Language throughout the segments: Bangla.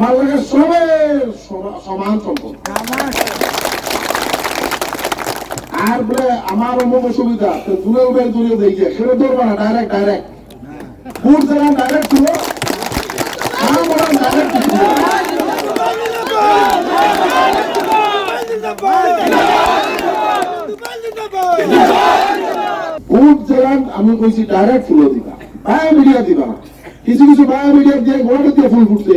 আমার লাগে সম- সমান আর বলে, আমার অমুক অসুবিধা, তো দূরে উঠে দূরে দেখে, সেটা ধরবো না ডাইরেক্ট ডাইরেক্ট বুট দিলাম ডাইরেক্ট ছিল আমি কইছি ডাইরেক্ট ফুল দিবা। বায়ো মিডিয়া দিবা কিছু কিছু বায়ো মিডিয়া দিয়ে গোড়াতে দিয়ে ফুল ফুটছে।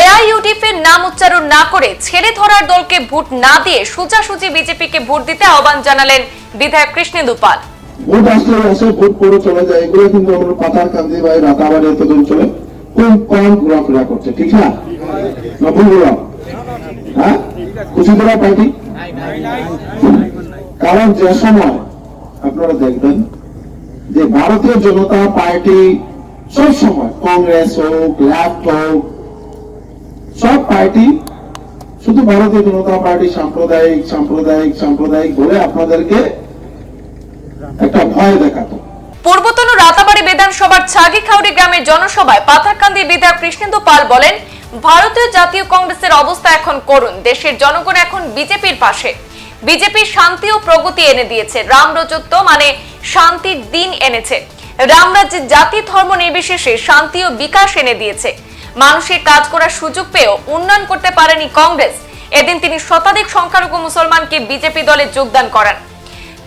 এআইইউডিএফ এর নাম উচ্চারণ না করে ছেড়ে ধরার দলকে ভোট না দিয়ে সোজাসুজি বিজেপিকে ভোট দিতে আহ্বান জানালেন বিধায়ক কৃষ্ণেন্দু পাল ভোট আসলে আসে ভোট করে চলে যায়, এগুলো কিন্তু আমরা কান্দি বা রাতাবাড়ি চলে, খুব কম ঘোরাফেরা করছে, ঠিক না? বললাম হ্যাঁ? পার্টি? কারণ যে সময় আপনারা দেখবেন যে ভারতীয় জনতা পার্টি সব সময়, কংগ্রেস হোক লেফট হোক সব পার্টি, শুধু ভারতীয় জনতা পার্টি সাম্প্রদায়িক সাম্প্রদায়িক সাম্প্রদায়িক বলে আপনাদেরকে একটা ভয় দেখাতো। পূর্বতন রাতাবাড়ি বিধানসভার ছাগিখাউড়ি গ্রামের জনসভায় পাথারকান্দি বিধায়ক কৃষ্ণেন্দু পাল বলেন, ভারতীয় জাতীয় কংগ্রেসের অবস্থা এখন করুন দেশের জনগণ এখন বিজেপির পাশে। বিজেপি শান্তি ও প্রগতি এনে দিয়েছে। রাম রাজত্ব মানে শান্তির দিন এনেছে। রামরাজ্যের জাতি ধর্ম নির্বিশেষে শান্তি ও বিকাশ এনে দিয়েছে। মানুষের কাজ করার সুযোগ পেয়েও উন্নয়ন করতে পারেনি কংগ্রেস। এদিন তিনি শতাধিক সংখ্যালঘু মুসলমানকে বিজেপি দলে যোগদান করান।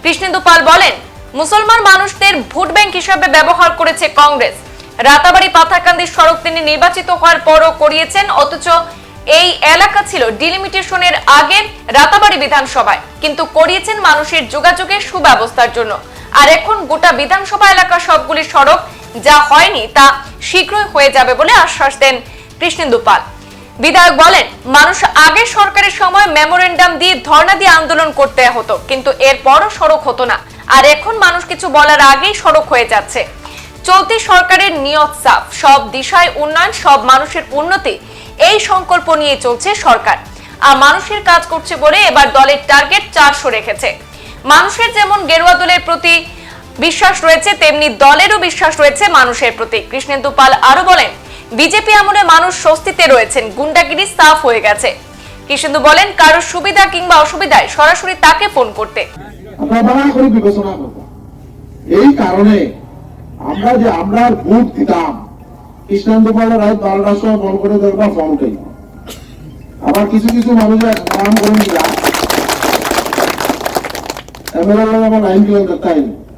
কৃষ্ণেন্দু পাল বলেন, মুসলমান মানুষদের ভোট ব্যাংক হিসাবে ব্যবহার করেছে কংগ্রেস। রাতাবাড়ি পাথারকান্দির সড়ক তিনি নির্বাচিত হওয়ার পরও করিয়েছেন, অথচ এই এলাকা ছিল ডিলিমিটেশনের আগে রাতাবাড়ি বিধানসভায়। কিন্তু করিয়েছেন মানুষের যোগাযোগের সুব্যবস্থার জন্য। আর এখন গোটা বিধানসভা এলাকার সবগুলি সড়ক যা হয়নি তা শীঘ্রই হয়ে যাবে বলে আশ্বাস দেন কৃষ্ণেন্দু পাল বিধায়ক বলেন, মানুষ আগে সরকারের সময় মেমোরেন্ডাম দিয়ে ধর্ণা দিয়ে আন্দোলন করতে হতো, কিন্তু এরপরও সড়ক হতো না। আর এখন মানুষ কিছু বলার আগেই সড়ক হয়ে যাচ্ছে। চলতি সরকারের নিয়ত সাফ, সব দিশায় উন্নয়ন, সব মানুষের উন্নতি, এই সংকল্প নিয়ে চলছে সরকার। আর মানুষের কাজ করছে বলে এবার দলের টার্গেট চারশো রেখেছে। মানুষের যেমন গেরুয়া দলের প্রতি বিশ্বাস রয়েছে, তেমনি দলেরও বিশ্বাস রয়েছে মানুষের প্রতি। কৃষ্ণেন্দু পাল আরও বলেন, বিজেপি আমলে মানুষ স্বস্তিতে রয়েছেন, গুন্ডাগিরি সাফ হয়ে গেছে। কৃষ্ণেন্দু বলেন কারোর সুবিধা কিংবা অসুবিধায় সরাসরি তাকে ফোন করতে। করে এই কারণে আমরা যে আমরা ভোট দিতাম কৃষ্ণান্ত পালের রাত বারোটার সময় ফোন করে দেখবা ফোন উঠে আবার কিছু কিছু মানুষের নাম করে দিলাম এমএলএ আমার লাইন কিলো তাই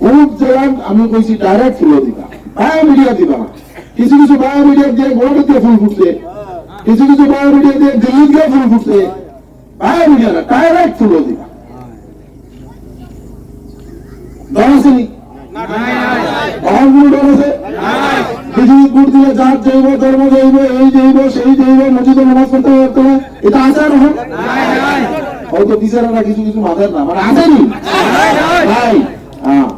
বুট দিলাম আমি কইছি ডাইরেক্ট ফুল দিবা। বায়ো মিডিয়া দিবা কিছু কিছু বায়ো মিডিয়া দিয়ে গোড়াতে দিয়ে ফুল ফুটছে। কিছু কিছু মিডিয়া দিয়ে দিয়ে ফুল ফুটছে। মিডিয়া না দিবা। এটা আছে আর হয়তো বিচারারা কিছু কিছু মাথায় না মানে আসেনি ভাই হ্যাঁ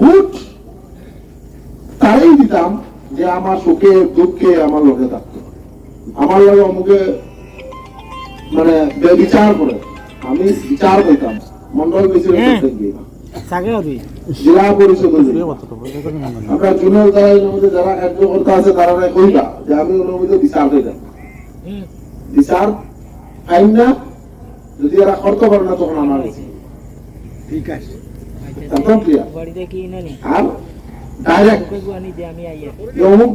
ভোট তারাই দিতাম যে আমার সুখে দুঃখে আমার লোকে থাকতো। আমার লোক অমুকে মানে বিচার করে। আমি বিচার করতাম মন্ডল মিছিল করতে জেলা পরিষদ আমরা জুনিয়র দলের যারা কার্যকর্তা আছে তারা কইবা যে আমি ওর মধ্যে বিচার দিতাম বিচার আইন না? যদি এরা করতে পারে না তখন আমার। ঠিক আছে। আর ডাইরেক্ট অমুক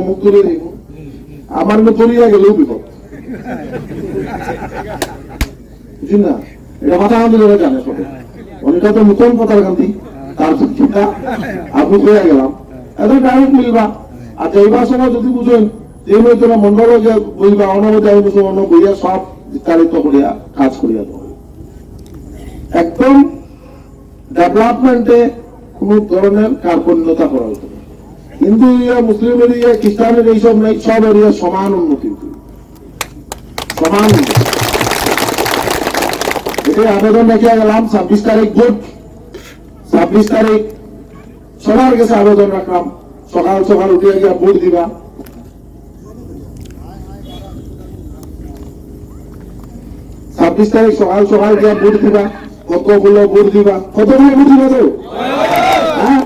অমুক আমার না দলীয় গেলেও বিপদ। বুঝলি না? এটা মাথা আমাদের লোকে জানে সবাই। অনেকটা তো নতুন কথার গান্ধী তার চিন্তা আপনি হয়ে গেলাম। এত ডাইরেক্ট মিলবা আর যাইবার সময় যদি বুঝেন এই মন্ডল যে বইবা অনবধি আমি বুঝব অন্য বইয়া সব বিস্তারিত করিয়া কাজ করিয়া দেবো। একদম ডেভেলপমেন্টে কোন ধরনের কার্পণ্যতা করা হতো হিন্দু এরিয়া, মুসলিম এরিয়া, খ্রিস্টানের এইসব নাই, সব এরিয়া সমান উন্নতি। সমান। এটাই আবেদন রেখে গেলাম, ছাব্বিশ তারিখ ভোট। ছাব্বিশ তারিখ সবার কাছে আবেদন রাখলাম। সকাল সকাল উঠে গিয়ে ভোট দিবা। ছাব্বিশ তারিখ সকাল সকাল গিয়ে ভোট দিবা কতগুলো ভোট দিবা কতগুলো ভোট দিবা তো? হ্যাঁ?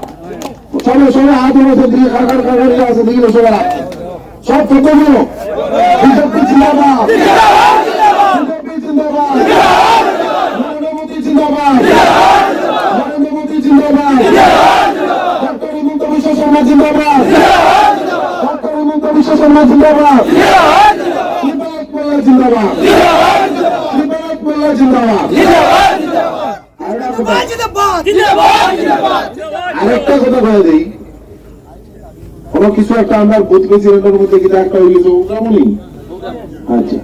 সবাই সবাই হাত উঠেছে দিকে কাকার কাকার আছে দিকে সবাই। সব কতগুলো বিজেপি জিন্দাবাদ। বিজেপি জিন্দাবাদ। নরেন্দ্র মোদী জিন্দাবাদ। নরেন্দ্র মোদী জিন্দাবাদ। ডক্টর হিমন্ত বিশ্ব শর্মা জিন্দাবাদ। ডক্টর হিমন্ত বিশ্ব শর্মা জিন্দাবাদ বিধায়ক মোল্লা জিন্দাবাদ বিধায়ক মোল্লা জিন্দাবাদ আরেকটা কথা বলে কিছু একটা আমরা বুথ প্রেসিডেন্টের মধ্যে কিনা একটা হয়ে গেছে ওগ্রামনি আচ্ছা।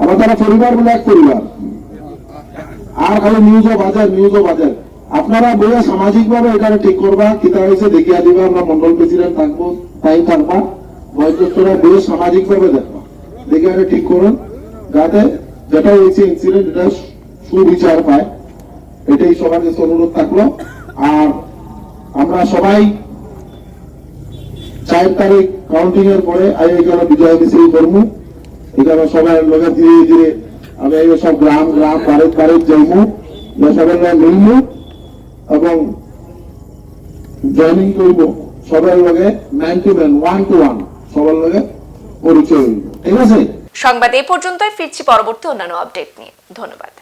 আবার তারা পরিবার বলে এক পরিবার। আর খালি নিউজও বাজার নিউজও বাজার। আপনারা বইয়া সামাজিক ভাবে এখানে ঠিক করবা কিতা হয়েছে দেখিয়া দিবা, আমরা মন্ডল প্রেসিডেন্ট থাকব, তাই থাকবা। বয়োজ্যেষ্ঠরা বইয়ে সামাজিক ভাবে দেখবা। দেখে এটা ঠিক করুন। যাতে যেটা হয়েছে ইনসিডেন্ট এটা সুবিচার পায়। এটাই সবার কাছে অনুরোধ থাকল। আর আমরা সবাই চার তারিখ কাউন্টিং এর পরে আমি এখানে বিজয় মিছিল করব। এখানে সবাই লোকে ধীরে ধীরে আমি এই সব গ্রাম গ্রাম, বাড়ির বাড়ির যাইমু সবাই মিলমু এবং জয়নিং করব। সবার লগে man to man one to one সবার লগে পরিচয় ঠিক আছে? সংবাদ এই পর্যন্তই। ফিরছি পরবর্তী অন্যান্য আপডেট নিয়ে। ধন্যবাদ।